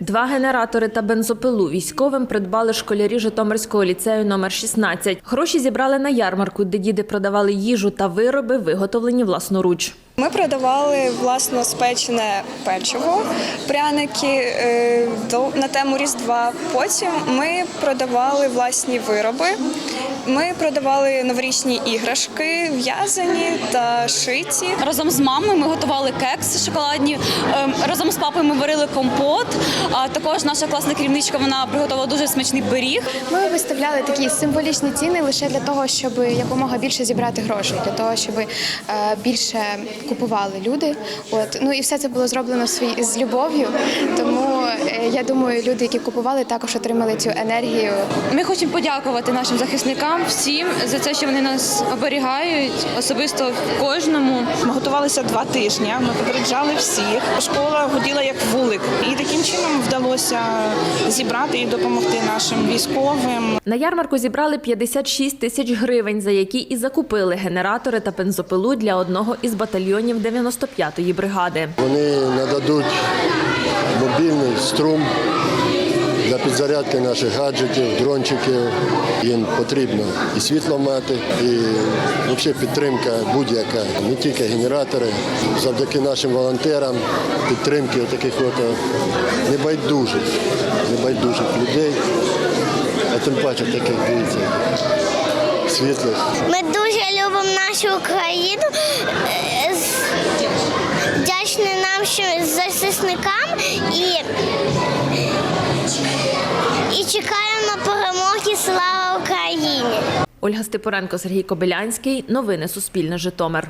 Два генератори та бензопилу військовим придбали школярі Житомирського ліцею номер 16. Гроші зібрали на ярмарку, де діди продавали їжу та вироби, виготовлені власноруч. Ми продавали власно спечене печиво, пряники е, до- на тему Різдва. Потім ми продавали власні вироби. Ми продавали новорічні іграшки, в'язані та шиті. Разом з мамою ми готували кекси шоколадні. ем, Разом з папою ми варили компот. А також наша класна керівничка вона приготувала дуже смачний пиріг. Ми виставляли такі символічні ціни лише для того, щоб якомога більше зібрати грошей, для того, щоб е, більше купували люди. От ну і все це було зроблено свій з любов'ю. Тому е, я думаю, люди, які купували, також отримали цю енергію Ми хочемо подякувати нашим захисникам всім за те, що вони нас оберігають, особисто кожному. Готувалися два тижні. Ми попереджали всіх. Школа гуділа як вулик, і таким чином вдалося зібрати і допомогти нашим військовим. На ярмарку зібрали 56 тисяч гривень, за які і закупили генератори та бензопилу для одного із батальйонів 95-ї бригади. Вони нададуть мобільний струм для підзарядки наших гаджетів, дрончиків. Їм потрібно і світло мати, і взагалі підтримка будь-яка. Не тільки генератори. Завдяки нашим волонтерам, підтримки таких от е, небайдужих, небайдужих людей, а тим паче таких дивіться, світлих. Ми дуже любимо нашу Україну. Е, Вдячні нам що захисникам і чекаємо перемоги. Слава Україні! Ольга Степуренко, Сергій Кобилянський. Новини Суспільне Житомир.